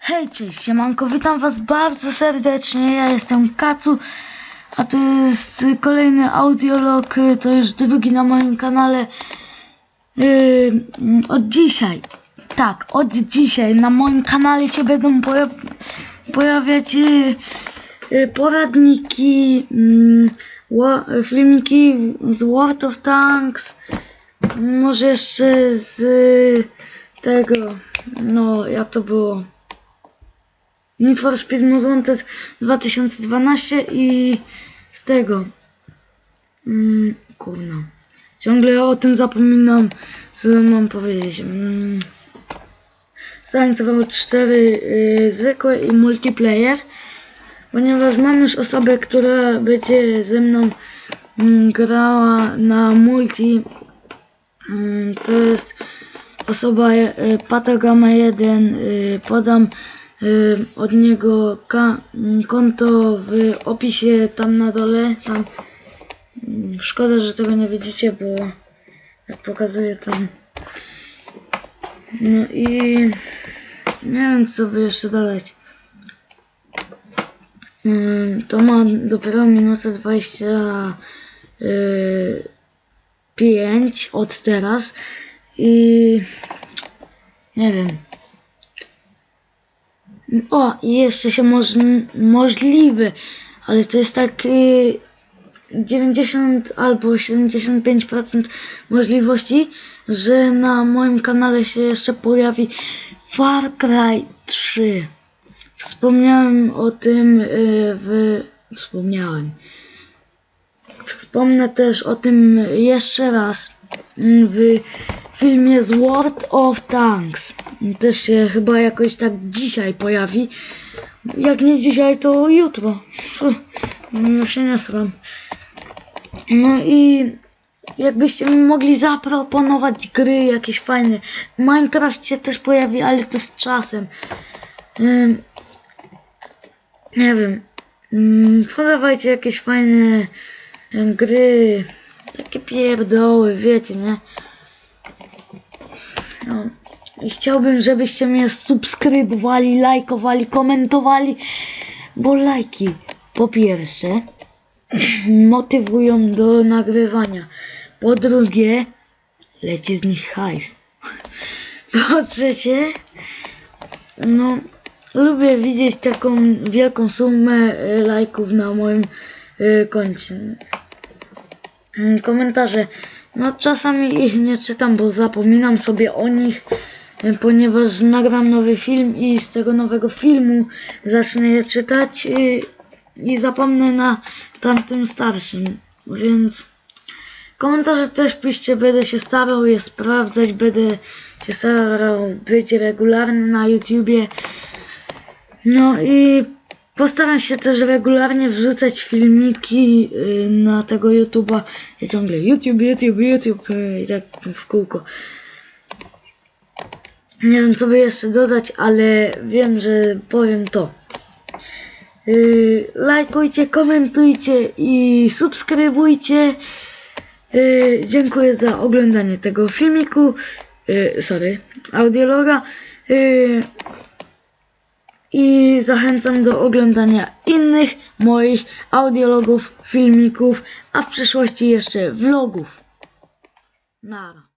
Hej, cześć, siemanko, witam was bardzo serdecznie, ja jestem Kacu, a to jest kolejny audiolog, y, to już drugi na moim kanale. Yy, od dzisiaj, tak, od dzisiaj na moim kanale się będą poja pojawiać yy, yy, poradniki, yy, filmiki z World of Tanks, może jeszcze z yy, tego, no jak to było. Need for Speed Most Wanted 2012 i z tego. Mm, kurna. Ciągle o tym zapominam, co mam powiedzieć. Mm. Zainicjował 4 y, zwykłe i multiplayer, ponieważ mam już osobę, która będzie ze mną mm, grała na multi. Mm, to jest osoba y, Patagama 1. Y, podam y, od niego konto w opisie tam na dole. Tam. Mm, Szkoda, że tego nie widzicie, bo jak pokazuję tam. No i nie wiem co by jeszcze dodać. Ym, To ma dopiero minutę 25 od teraz i nie wiem. O, jeszcze się moż, możliwy, ale to jest tak y, 90 albo 75% możliwości, że na moim kanale się jeszcze pojawi Far Cry 3. Wspomniałem o tym y, w... Wspomniałem. Wspomnę też o tym jeszcze raz mm, w filmie z World of Tanks. Też się chyba jakoś tak dzisiaj pojawi. Jak nie dzisiaj, to jutro. Ja się nie sram. No i jakbyście mi mogli zaproponować gry jakieś fajne. Minecraft się też pojawi, ale to z czasem. Ym, nie wiem. Ym, podawajcie jakieś fajne em, gry. Takie pierdoły, wiecie, nie? No. I chciałbym, żebyście mnie subskrybowali, lajkowali, komentowali, bo lajki po pierwsze motywują do nagrywania. Po drugie, leci z nich hajs. Po trzecie, no, lubię widzieć taką wielką sumę e, lajków na moim e, koncie. Mm, Komentarze. No czasami ich nie czytam, bo zapominam sobie o nich, e, ponieważ nagram nowy film i z tego nowego filmu zacznę je czytać i, zapomnę na tamtym starszym. Więc komentarze też piszcie, będę się starał je sprawdzać, będę się starał być regularny na YouTubie. No i postaram się też regularnie wrzucać filmiki y, na tego YouTube'a. Ja ciągle YouTube, YouTube, YouTube y, i tak w kółko. Nie wiem co by jeszcze dodać, ale wiem, że powiem to. Yy, lajkujcie, komentujcie i subskrybujcie. Yy, dziękuję za oglądanie tego filmiku. Yy, sorry, audiologa. I zachęcam do oglądania innych moich audiologów, filmików, a w przyszłości jeszcze vlogów. Nara.